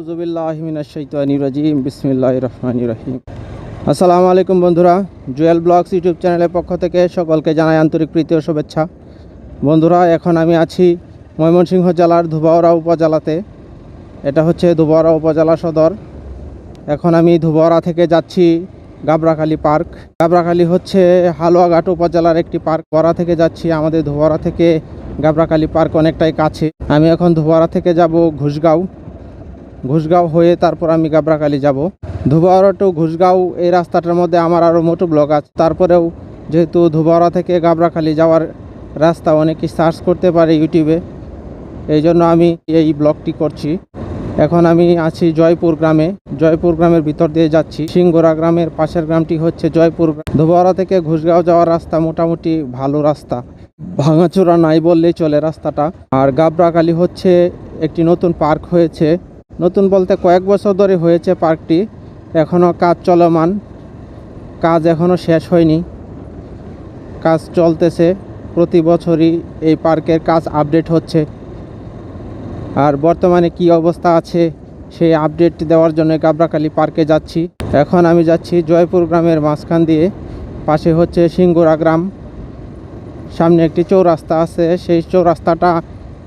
আউজুবিল্লাহমিনাশাইতানিরাজিম বিসমিল্লাহ রহমান রহিম। আসসালামু আলাইকুম বন্ধুরা, জুয়েল ব্লগস ইউটিউব চ্যানেলের পক্ষ থেকে সকলকে জানাই আন্তরিক প্রীতি ও শুভেচ্ছা। বন্ধুরা, এখন আমি আছি ময়মনসিংহ জেলার ধুবাওড়া উপজেলাতে। এটা হচ্ছে ধুবাওড়া উপজেলা সদর। এখন আমি ধুবাওড়া থেকে যাচ্ছি গাবরাখালী পার্ক। গাবরাখালী হচ্ছে হালুয়াঘাট উপজেলার একটি পার্ক। বড়া থেকে যাচ্ছি, আমাদের ধুবাওড়া থেকে গাবরাখালী পার্ক অনেকটাই কাছে। আমি এখন ধুবাওড়া থেকে যাব ঘুষগাঁও। ঘুষগাঁও হয়ে তারপর আমি গাবরাখালি যাব। ধুবাওড়া টু ঘুষগাঁও এই রাস্তাটার মধ্যে আমার আরও মোটো ব্লক আছে। তারপরেও যেহেতু ধুবাওড়া থেকে গাবরাখালি যাওয়ার রাস্তা অনেকে সার্চ করতে পারে ইউটিউবে, এই জন্য আমি এই ব্লগটি করছি। এখন আমি আছি জয়পুর গ্রামে। জয়পুর গ্রামের ভিতর দিয়ে যাচ্ছি। সিংগোরা গ্রামের পাশের গ্রামটি হচ্ছে জয়পুর ধুবাওড়া থেকে ঘুষগাঁও যাওয়ার রাস্তা মোটামুটি ভালো রাস্তা। ভাঙাচোরা নাই বললেই চলে রাস্তাটা। আর গাবরাখালি হচ্ছে একটি নতুন পার্ক হয়েছে। নতুন বলতে কয়েক বছর ধরে হয়েছে পার্কটি। এখনও কাজ চলমান। কাজ এখনও শেষ হয়নি। কাজ চলতেছে। প্রতি বছরই এই পার্কের কাজ আপডেট হচ্ছে। আর বর্তমানে কি অবস্থা আছে, সেই আপডেট দেওয়ার জন্য গাবরাখালী পার্কে যাচ্ছি। এখন আমি যাচ্ছি জয়পুর গ্রামের মাঝখান দিয়ে। পাশে হচ্ছে সিঙ্গুরা গ্রাম। সামনে একটি চৌরাস্তা আছে। সেই চৌরাস্তাটা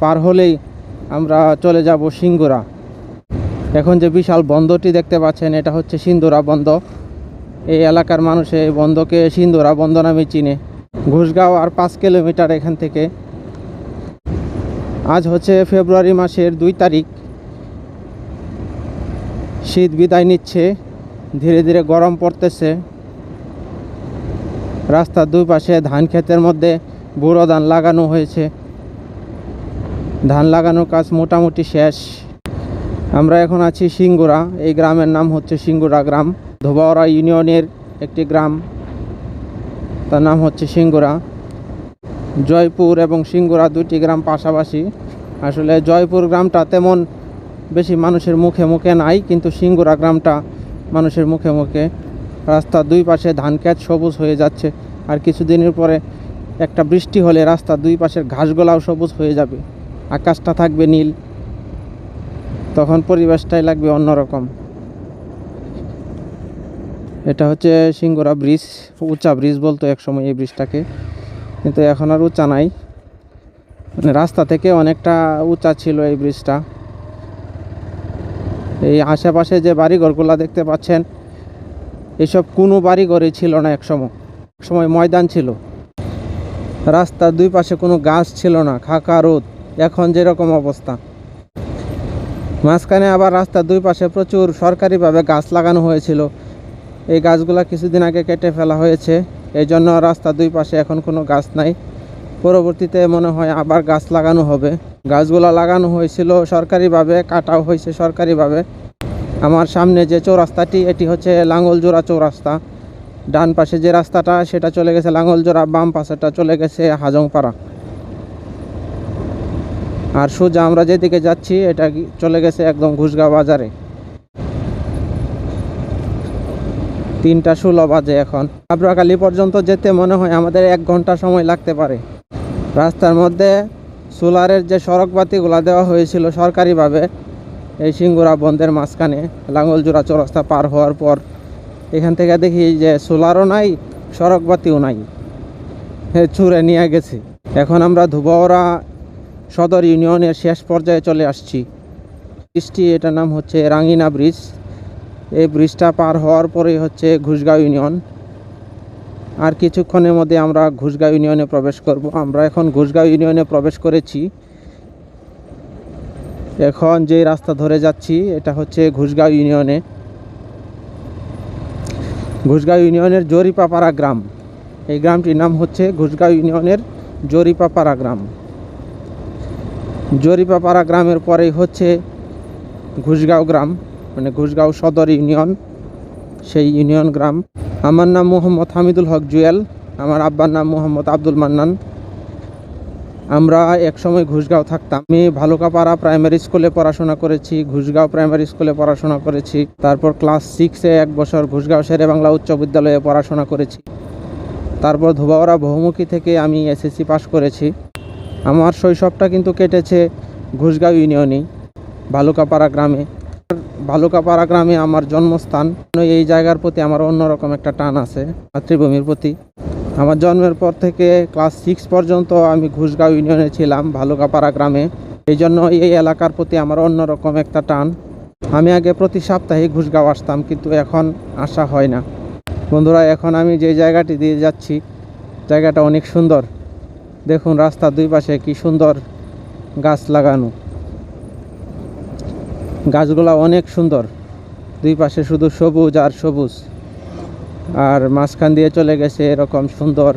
পার হলেই আমরা চলে যাব সিঙ্গুরা। এখন যে বিশাল বন্ধটি দেখতে পাচ্ছেন, এটা হচ্ছে সিন্দুরা বন্ধ এই এলাকার মানুষ এই বন্ধকে সিন্দুরা বন্ধ নামে চিনে। ঘুষগাঁও আর পাঁচ কিলোমিটার এখান থেকে। আজ হচ্ছে ফেব্রুয়ারি মাসের দুই তারিখ। শীত বিদায় নিচ্ছে, ধীরে ধীরে গরম পড়তেছে। রাস্তার দুই পাশে ধান ক্ষেতের মধ্যে বুড়ো ধান লাগানো হয়েছে। ধান লাগানোর কাজ মোটামুটি শেষ। আমরা এখন আছি সিঙ্গুরা, এই গ্রামের নাম হচ্ছে সিঙ্গুরা গ্রাম। ধোবাওড়া ইউনিয়নের একটি গ্রাম, তার নাম হচ্ছে সিঙ্গুরা। জয়পুর এবং সিঙ্গুরা দুটি গ্রাম পাশাপাশি। আসলে জয়পুর গ্রামটা তেমন বেশি মানুষের মুখে মুখে নাই, কিন্তু সিঙ্গুরা গ্রামটা মানুষের মুখে মুখে। রাস্তার দুই পাশে ধান ক্ষেত সবুজ হয়ে যাচ্ছে, আর কিছুদিনের পরে একটা বৃষ্টি হলে রাস্তার দুই পাশের ঘাসগোলাও সবুজ হয়ে যাবে। আকাশটা থাকবে নীল। তখন পরিবেশটাই লাগবে অন্যরকম। এটা হচ্ছে সিঙ্গুরা ব্রিজ, উঁচা ব্রিজ বলতো একসময় এই ব্রিজটাকে। কিন্তু এখন আর উঁচা নাই। মানে রাস্তা থেকে অনেকটা উঁচা ছিল এই ব্রিজটা। এই আশেপাশে যে বাড়িঘরগুলো দেখতে পাচ্ছেন, এসব কোনো বাড়িঘরই ছিল না একসময়। সময় ময়দান ছিল। রাস্তার দুই পাশে কোনো গাছ ছিল না, খাকা রোদ। এখন যেরকম অবস্থা। মাঝখানে আবার রাস্তার দুই পাশে প্রচুর সরকারিভাবে গাছ লাগানো হয়েছিল। এই গাছগুলা কিছুদিন আগে কেটে ফেলা হয়েছে। এই জন্য রাস্তার দুই পাশে এখন কোনো গাছ নাই। পরবর্তীতে মনে হয় আবার গাছ লাগানো হবে। গাছগুলা লাগানো হয়েছিল সরকারিভাবে, কাটাও হয়েছে সরকারিভাবে। আমার সামনে যে চৌরাস্তাটি, এটি হচ্ছে লাঙ্গলজোড়া চৌরাস্তা। ডান পাশে যে রাস্তাটা, সেটা চলে গেছে লাঙ্গলজোড়া বাম পাশেটা চলে গেছে হাজংপাড়া। আর সোজা আমরা যেদিকে যাচ্ছি, এটা চলে গেছে একদম ঘুষগাঁও বাজারে। তিনটা ষোলো বাজে এখন। আবরাকালি পর্যন্ত যেতে মনে হয় আমাদের এক ঘণ্টা সময় লাগতে পারে। রাস্তার মধ্যে সোলারের যে সড়ক বাতিগুলো দেওয়া হয়েছিল সরকারিভাবে, এই সিঙ্গুরা বন্ধের মাঝখানে লাঙ্গলজোড়া চৌরাস্তা পার হওয়ার পর, এখান থেকে দেখি যে সোলারও নাই সড়ক বাতিও নাই ছুঁড়ে নিয়ে গেছে। এখন আমরা ধুবাওড়া সদর ইউনিয়নের শেষ পর্যায়ে চলে আসছি। ব্রিজটি, এটার নাম হচ্ছে রাঙ্গিনা ব্রিজ। এই ব্রিজটা পার হওয়ার পরেই হচ্ছে ঘুষগাঁও ইউনিয়ন। আর কিছুক্ষণের মধ্যে আমরা ঘুষগাঁও ইউনিয়নে প্রবেশ করব। আমরা এখন ঘুষগাঁও ইউনিয়নে প্রবেশ করেছি। এখন যে রাস্তা ধরে যাচ্ছি, এটা হচ্ছে ঘুষগাঁও ইউনিয়নে। ঘুষগাঁও ইউনিয়নের জরিপাপাড়া গ্রাম। এই গ্রামটির নাম হচ্ছে ঘুষগাঁও ইউনিয়নের জরিপাপাড়া গ্রাম। জরিপাপাড়া গ্রামের পরেই হচ্ছে ঘুষগাঁও গ্রাম মানে ঘুষগাঁও সদর ইউনিয়ন, সেই ইউনিয়ন গ্রাম। আমার নাম মোহাম্মদ হামিদুল হক জুয়েল, আমার আব্বার নাম মোহাম্মদ আব্দুল মান্নান। আমরা একসময় ঘুষগাঁও থাকতাম। আমি ভালুকাপাড়া প্রাইমারি স্কুলে পড়াশোনা করেছি, ঘুষগাঁও প্রাইমারি স্কুলে পড়াশোনা করেছি। তারপর ক্লাস সিক্সে এক বছর ঘুষগাঁও শেরে বাংলা উচ্চ বিদ্যালয়ে পড়াশোনা করেছি। তারপর ধোবাওড়া বহুমুখী থেকে আমি এসএসসি পাশ করেছি। আমার শৈশবটা কিন্তু কেটেছে ঘুষগাঁও ইউনিয়নেই ভালুকাপাড়া গ্রামে। ভালুকাপাড়া গ্রামে আমার জন্মস্থান। এই জায়গার প্রতি আমার অন্যরকম একটা টান আছে, মাতৃভূমির প্রতি। আমার জন্মের পর থেকে ক্লাস সিক্স পর্যন্ত আমি ঘুষগাঁও ইউনিয়নে ছিলাম, ভালুকাপাড়া গ্রামে। এই জন্য এই এলাকার প্রতি আমার অন্যরকম একটা টান। আমি আগে প্রতি সপ্তাহে ঘুষগাঁও আসতাম, কিন্তু এখন আসা হয় না। বন্ধুরা, এখন আমি যে জায়গাটি দিয়ে যাচ্ছি, জায়গাটা অনেক সুন্দর। দেখুন রাস্তার দুই পাশে কি সুন্দর গাছ লাগানো। গাছগুলা অনেক সুন্দর। দুই পাশে শুধু সবুজ আর সবুজ। আর মাঝখান দিয়ে চলে গেছে এরকম সুন্দর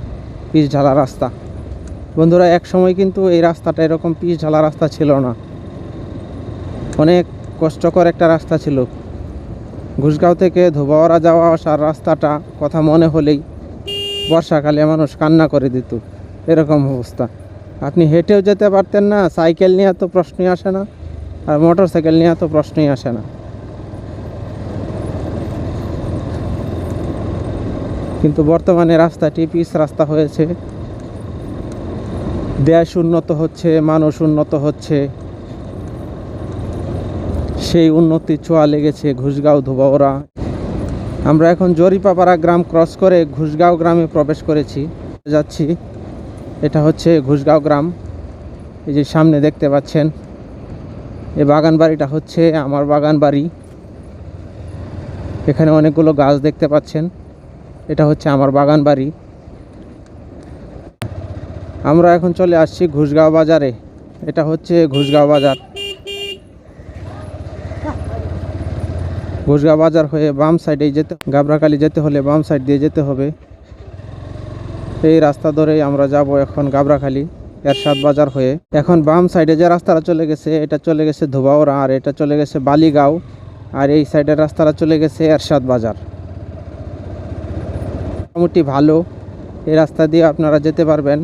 পিচ ঢালা রাস্তা। বন্ধুরা, এক সময় কিন্তু এই রাস্তাটা এরকম পিচ ঢালা রাস্তা ছিল না। অনেক কষ্টকর একটা রাস্তা ছিল। ঘুষগাঁও থেকে ধোবাওয়ারা যাওয়া আসার রাস্তাটা কথা মনে হলেই বর্ষাকালে মানুষ কান্না করে দিত। এরকম অবস্থা। আপনি হেঁটেও যেতে পারতেন না, সাইকেল নিয়ে তো প্রশ্নই আসে না, আর মোটর সাইকেল নিয়ে তো প্রশ্নই আসে না। কিন্তু বর্তমানে রাস্তাটি পিচ রাস্তা হয়েছে। দেশ উন্নত হচ্ছে, মানুষ উন্নত হচ্ছে। সেই উন্নতির ছোঁয়া লেগেছে ঘুষগাঁও ধোবাওরা আমরা এখন জরিপাপাড়া গ্রাম ক্রস করে ঘুষগাঁও গ্রামে প্রবেশ করেছি। যাচ্ছি। এটা হচ্ছে ঘুষগাঁও গ্রাম। এই যে সামনে দেখতে পাচ্ছেন, এই বাগান বাড়িটা হচ্ছে আমার বাগান বাড়ি। এখানে অনেকগুলো গাছ দেখতে পাচ্ছেন, এটা হচ্ছে আমার বাগান বাড়ি। আমরা এখন চলে আসছি ঘুষগাঁও বাজারে, এটা হচ্ছে ঘুষগাঁও বাজার। ঘুষগাঁও বাজার হয়ে বাম সাইডে যেতে গাবরাকালি যেতে হলে বাম সাইড দিয়ে যেতে হবে। এই রাস্তা ধরেই আমরা যাব এখন গাবরাখালি, এরশাদ বাজার হয়ে। এখন বাম সাইডে যে রাস্তাটা চলে গেছে, এটা চলে গেছে ধোবাওরা আর এটা চলে গেছে বালিগাঁও আর এই সাইডের রাস্তাটা চলে গেছে এরশাদ বাজার। মোটামুটি ভালো। এই রাস্তা দিয়ে আপনারা যেতে পারবেন।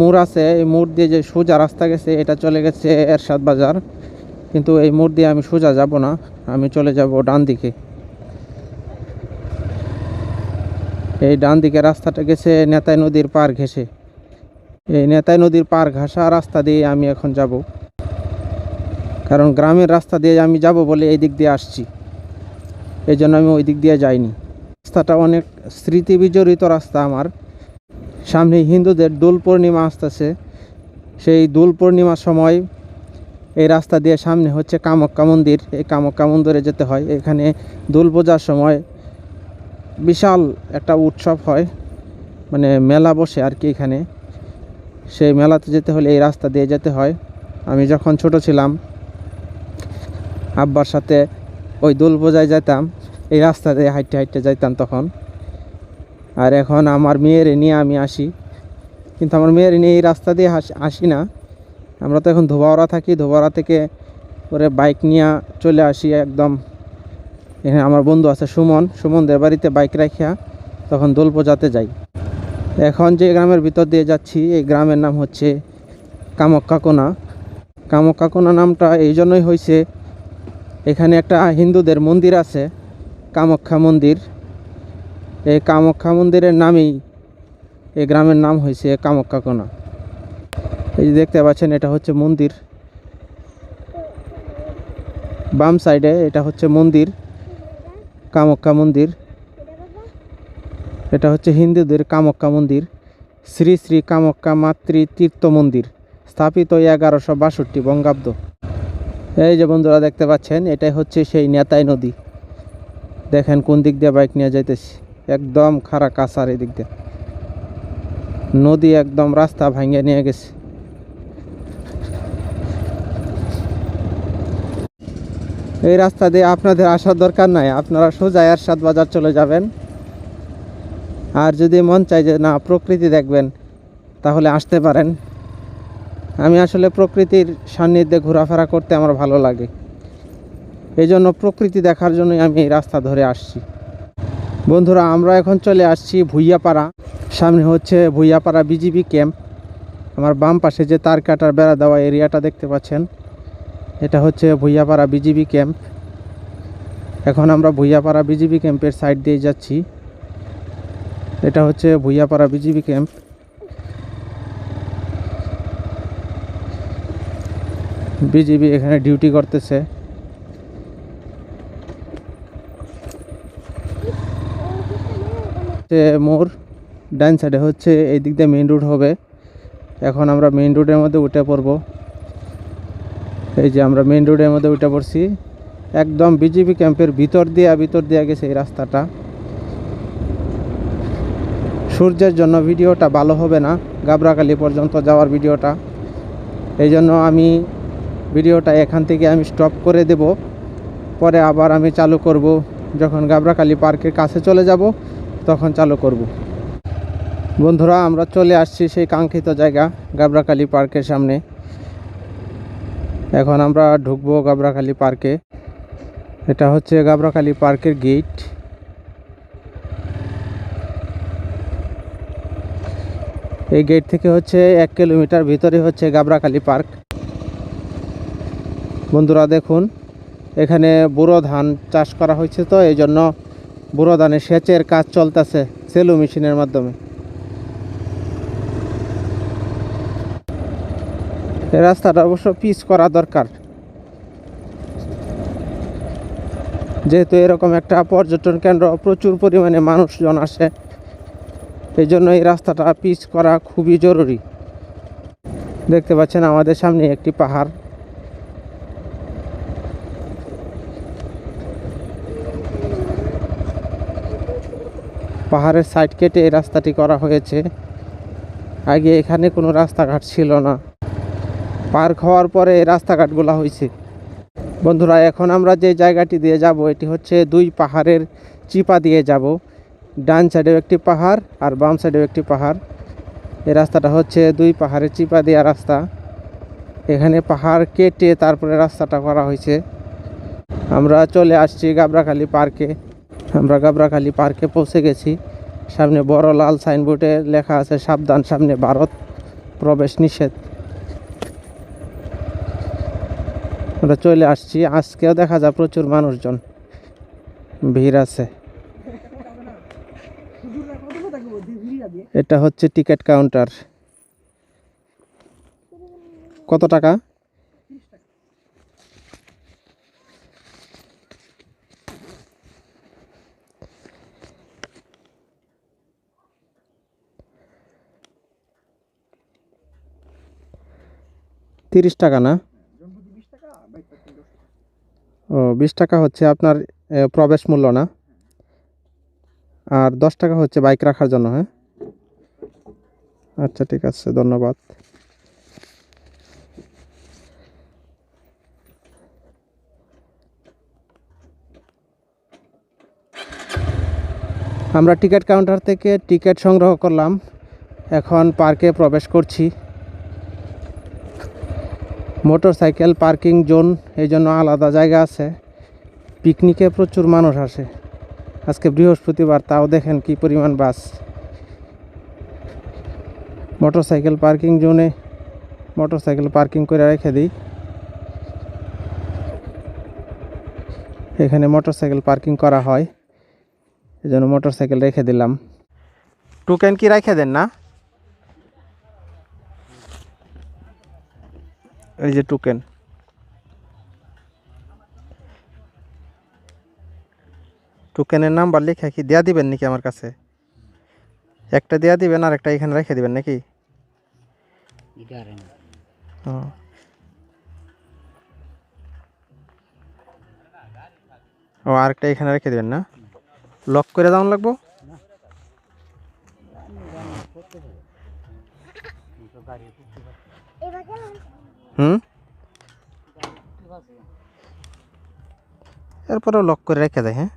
মোড় আছে, এই মোড় দিয়ে যে সোজা রাস্তা গেছে, এটা চলে গেছে এরশাদ বাজার। কিন্তু এই মোড় দিয়ে আমি সোজা যাব না, আমি চলে যাব ডান দিকে এই ডান দিকে রাস্তাটা গেছে নেতাই নদীর পার ঘেসে এই নেতাই নদীর পার ঘাসা রাস্তা দিয়ে আমি এখন যাব। কারণ গ্রামের রাস্তা দিয়ে আমি যাব বলে এই দিক দিয়ে আসছি। এই জন্য আমি ওই দিক দিয়ে যাইনি। রাস্তাটা অনেক স্মৃতি বিজড়িত রাস্তা আমার। সামনে হিন্দুদের দোল পূর্ণিমা আসতেছে। সেই দোল পূর্ণিমার সময় এই রাস্তা দিয়ে সামনে হচ্ছে কামাখ্যা মন্দির। এই কামাখ্যা মন্দিরে যেতে হয়। এখানে দোল পূজার সময় বিশাল একটা উৎসব হয়। মানে মেলা বসে আর কি এখানে। সেই মেলাতে যেতে হলে এই রাস্তা দিয়ে যেতে হয়। আমি যখন ছোট ছিলাম, আব্বার সাথে ওই দোল পূজায় যেতাম এই রাস্তা দিয়ে হাঁটতে হাঁটতে যাইতাম তখন। আর এখন আমার মেয়ের নিয়ে আমি আসি। কিন্তু আমার মেয়ের নিয়ে এই রাস্তা দিয়ে আসি না। আমরা তো এখন ধোবাওড়া থাকি, ধোবাওড়া থেকে করে বাইক নিয়ে চলে আসি একদম। এখানে আমার বন্ধু আছে সুমন। সুমনদের বাড়িতে বাইক রাখিয়া তখন দোল পূজাতে যাই। এখন যে গ্রামের ভিতর দিয়ে যাচ্ছি, এই গ্রামের নাম হচ্ছে কামক্কাকোনা। কামক্কাকোনা নামটা এই জন্যই হয়েছে এখানে একটা হিন্দুদের মন্দির আছে কামাখ্যা মন্দির। এই কামাখ্যা মন্দিরের নামেই এই গ্রামের নাম হয়েছে কামাখ্যাকোনা এই যে দেখতে পাচ্ছেন, এটা হচ্ছে মন্দির। বাম সাইডে এটা হচ্ছে মন্দির। কামাখ্যা মন্দির। এটা হচ্ছে হিন্দুদের কামাখ্যা মন্দির। শ্রী শ্রী কামাখ্যা মাতৃ তীর্থ মন্দির, স্থাপিত এগারোশো বাষট্টি বঙ্গাব্দ। এই যে বন্ধুরা দেখতে পাচ্ছেন, এটাই হচ্ছে সেই নেতাই নদী। দেখেন কোন দিক দিয়ে বাইক নিয়ে যাইতেছি। একদম খারা কাঁচার এই দিক দিয়ে। নদী একদম রাস্তা ভাঙিয়ে নিয়ে গেছে। এই রাস্তা দিয়ে আপনাদের আসার দরকার নাই, আপনারা সোজা এরশাদ বাজার চলে যাবেন। আর যদি মন চায় যে না, প্রকৃতি দেখবেন, তাহলে আসতে পারেন। আমি আসলে প্রকৃতির সান্নিধ্যে ঘোরাফেরা করতে আমার ভালো লাগে। এই জন্য প্রকৃতি দেখার জন্যই আমি এই রাস্তা ধরে আসছি। বন্ধুরা, আমরা এখন চলে আসছি ভুইয়াপাড়া। সামনে হচ্ছে ভুইয়াপাড়া বিজিবি ক্যাম্প। আমার বাম পাশে যে তার কাটার বেড়া দেওয়া এরিয়াটা দেখতে পাচ্ছেন। এটা হচ্ছে ভুইয়াপাড়া বিজিবি ক্যাম্প। এখন আমরা ভুইয়াপাড়া বিজিবি ক্যাম্পের সাইড দিয়ে যাচ্ছি। এটা হচ্ছে ভুইয়াপাড়া বিজিবি ক্যাম্প। বিজিবি এখানে ডিউটি করতেছে। মোর ডান সাইডে হচ্ছে এই দিক দিয়ে মেইন রোড হবে। এখন আমরা মেইন রোডের মধ্যে উঠে পড়ব। এই যে আমরা মেন রোডের মধ্যে উঠে পড়ছি। একদম বিজেপি ক্যাম্পের ভিতর দিয়া ভিতর দিয়া গেছে এই রাস্তাটা। সূর্যের জন্য ভিডিওটা ভালো হবে না গাবরাকালি পর্যন্ত যাওয়ার ভিডিওটা। এই জন্য আমি ভিডিওটা এখান থেকে আমি স্টপ করে দেব। পরে আবার আমি চালু করব। যখন গাবরাকালি পার্কের কাছে চলে যাব, তখন চালু করব। বন্ধুরা, আমরা চলে আসছি সেই কাঙ্ক্ষিত জায়গা গাবরাকালি পার্কের সামনে। এখন আমরা ঢুকবো গাবরাকালি পার্কে। এটা হচ্ছে গাবরাকালি পার্কের গেট। এই গেট থেকে হচ্ছে এক কিলোমিটার ভিতরে হচ্ছে গাবরাকালি পার্ক। বন্ধুরা দেখুন, এখানে বুড়ো ধান চাষ করা হয়েছে তো এই জন্য বুড়ো ধানের সেচের কাজ চলতেছে সেলু মেশিনের মাধ্যমে। রাস্তাটা অবশ্য পিচ করা দরকার। যেহেতু এরকম একটা পর্যটন কেন্দ্র, প্রচুর পরিমাণে মানুষজন আসে। এই জন্য এই রাস্তাটা পিচ করা খুবই জরুরি। দেখতে পাচ্ছেন আমাদের সামনে একটি পাহাড়। পাহাড়ের সাইড কেটে এই রাস্তাটি করা হয়েছে। আগে এখানে কোনো রাস্তাঘাট ছিল না। পার্ক হওয়ার পরে রাস্তাঘাটগুলো হয়েছে বন্ধুরা, এখন আমরা যে জায়গাটি দিয়ে যাব, এটি হচ্ছে দুই পাহাড়ের চিপা দিয়ে যাব। ডান সাইডেও একটি পাহাড় আর বাম সাইডেও একটি পাহাড়। এই রাস্তাটা হচ্ছে দুই পাহাড়ের চিপা দেওয়া রাস্তা। এখানে পাহাড় কেটে তারপরে রাস্তাটা করা হয়েছে আমরা চলে আসছি গাবরাখালি পার্কে। আমরা গাবরাখালি পার্কে পৌঁছে গেছি। সামনে বড় লাল সাইনবোর্ডে লেখা আছে, সাবধান, সামনে ভারত। প্রবেশ নিষেধ। আমরা চলে আসছি। আজকেও দেখা যায় প্রচুর মানুষজন। ভিড় আছে। এটা হচ্ছে টিকিট কাউন্টার। কত টাকা? তিরিশ টাকা না ও বিশ টাকা হচ্ছে আপনার প্রবেশ মূল্য না। আর দশ টাকা হচ্ছে বাইক রাখার জন্য হ্যাঁ? আচ্ছা ঠিক আছে, ধন্যবাদ। আমরা টিকিট কাউন্টার থেকে টিকিট সংগ্রহ করলাম। এখন পার্কে প্রবেশ করছি। মোটর সাইকেল পার্কিং জোন, এই জন্য আলাদা জায়গা আছে। পিকনিকে প্রচুর মানুষ আসে। আজকে বৃহস্পতিবার, তাও দেখেন কি পরিমাণ বাস। মোটর সাইকেল পার্কিং জোনে মোটর সাইকেল পার্কিং করে রেখে দিই। এখানে মোটর সাইকেল পার্কিং করা হয়। এই জন্য মোটর সাইকেল রেখে দিলাম। টোকেন কি রেখে দেন না? এই যে টোকেন। টোকেনের নাম্বার লেখা কি দেয়া দিবেন নাকি আমার কাছে? একটা দেয়া দিবেন আর একটা এখানে রেখে দিবেন নাকি? ও। ও আরেকটা এখানে রেখে দিবেন না? লক করে দাম লাগবো? হুম? এরপরেও লক করে রেখে দেয় হ্যাঁ?